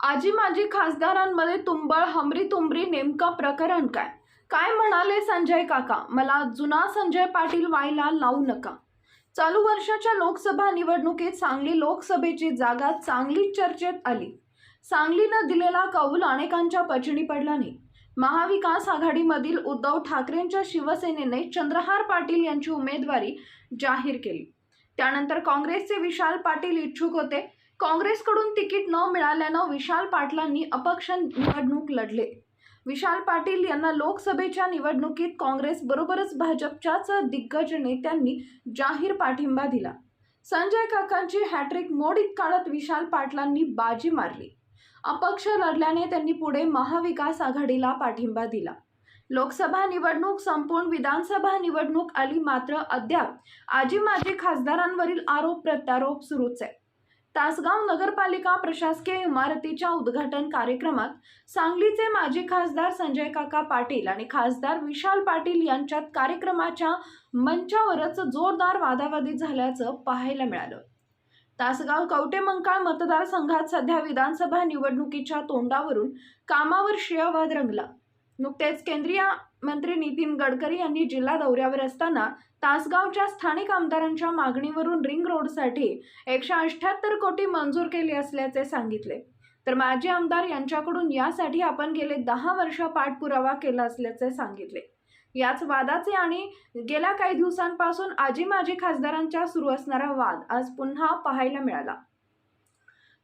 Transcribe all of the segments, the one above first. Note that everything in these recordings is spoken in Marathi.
आजी माजी खासदारांमध्ये तुंबळ हमरी तुंबरी नेमका प्रकरण काय? काय म्हणाले संजय काका? मला जुना संजय पाटील व्हायला लावू नका. चालू वर्षाच्या लोकसभा निवडणुकीत सांगली लोकसभेची जागा चांगली चर्चेत आली. सांगलीनं दिलेला कौल अनेकांच्या पचनी पडला नाही. महाविकास आघाडीमधील उद्धव ठाकरेंच्या शिवसेनेने चंद्रहार पाटील यांची उमेदवारी जाहीर केली. त्यानंतर काँग्रेसचे विशाल पाटील इच्छुक होते. काँग्रेसकडून तिकीट न मिळाल्यानं विशाल पाटलांनी अपक्ष निवडणूक लढले. विशाल पाटील यांना लोकसभेच्या निवडणुकीत काँग्रेस बरोबरच भाजपच्याच दिग्गज नेत्यांनी जाहीर पाठिंबा दिला. संजय काकांची हॅट्रिक मोडीत काढत विशाल पाटलांनी बाजी मारली. अपक्ष लढल्याने त्यांनी पुढे महाविकास आघाडीला पाठिंबा दिला. लोकसभा निवडणूक संपून विधानसभा निवडणूक आली मात्र अद्याप आजी माजी खासदारांवरील आरोप प्रत्यारोप सुरूच आहे. तासगाव नगरपालिका प्रशासकीय इमारतीच्या उद्घाटन कार्यक्रमात सांगलीचे माजी खासदार संजय काका पाटील आणि खासदार विशाल पाटील यांच्यात कार्यक्रमाच्या मंचावरच जोरदार वादावादी झाल्याचं पाहायला मिळालं. तासगाव कवटेमंकाळ मतदारसंघात सध्या विधानसभा निवडणुकीच्या तोंडावरून कामावर श्रेयवाद रंगला. नुकतेच केंद्रीय मंत्री नितीन गडकरी यांनी जिल्हा दौऱ्यावर असताना तासगावच्या स्थानिक आमदारांच्या मागणीवरून रिंग रोडसाठी एकशे अठ्ठ्याहत्तर कोटी मंजूर केली असल्याचे सांगितले. तर माजी आमदार यांच्याकडून यासाठी आपण गेले दहा वर्ष पाठपुरावा केला असल्याचे सांगितले. याच वादाचे आणि गेल्या काही दिवसांपासून आजी माजी खासदारांच्या सुरू असणारा वाद आज पुन्हा पाहायला मिळाला.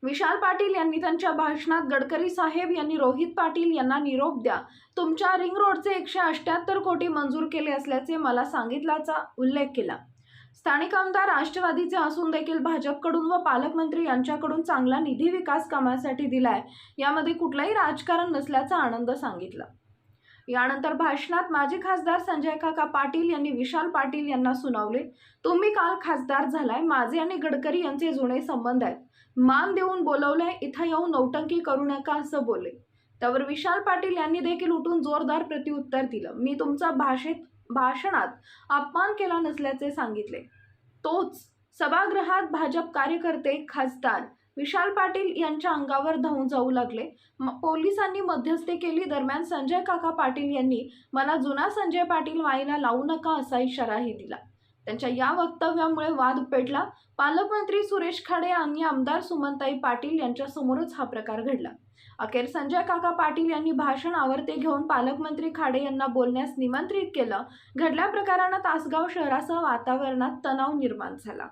विशाल पाटील यांनी त्यांच्या भाषणात गडकरी साहेब यांनी रोहित पाटील यांना निरोप द्या. तुमच्या रिंग रोडचे एकशे अठ्ठ्याहत्तर कोटी मंजूर केले असल्याचे मला सांगितल्याचा उल्लेख केला. स्थानिक आमदार राष्ट्रवादीचे असून देखील भाजपकडून व पालकमंत्री यांच्याकडून चांगला निधी विकास कामासाठी दिलाय. यामध्ये कुठलाही राजकारण नसल्याचा आनंद सांगितला. यानंतर भाषणात माजी खासदार संजय काका पाटील यांनी विशाल पाटील यांना सुनावले. तुम्ही काल खासदार झालाय माझे आणि गडकरी यांचे जुने संबंध आहेत. मान देऊन बोलवलंय इथं येऊन नौटंकी करू नका असं बोलले. त्यावर विशाल पाटील यांनी देखील उठून जोरदार प्रत्युत्तर दिलं. मी तुमचा भाषेत भाषणात अपमान केला नसल्याचे सांगितले. तोच सभागृहात भाजप कार्यकर्ते खासदार विशाल पाटील यांच्या अंगावर धावून जाऊ लागले. पोलिसांनी मध्यस्थी केली. दरम्यान संजय काका पाटील यांनी मला जुना संजय पाटील व्हायला लावू नका असा इशाराही दिला. त्यांच्या या वक्तव्यामुळे वाद पेटला पालकमंत्री सुरेश खाडे आणि आमदार सुमनताई पाटील यांच्यासमोरच हा प्रकार घडला. अखेर संजय काका पाटील यांनी भाषण आवर्ते घेऊन पालकमंत्री खाडे यांना बोलण्यास निमंत्रित केलं. घडल्या प्रकारानं तासगाव शहरासह वातावरणात तणाव निर्माण झाला.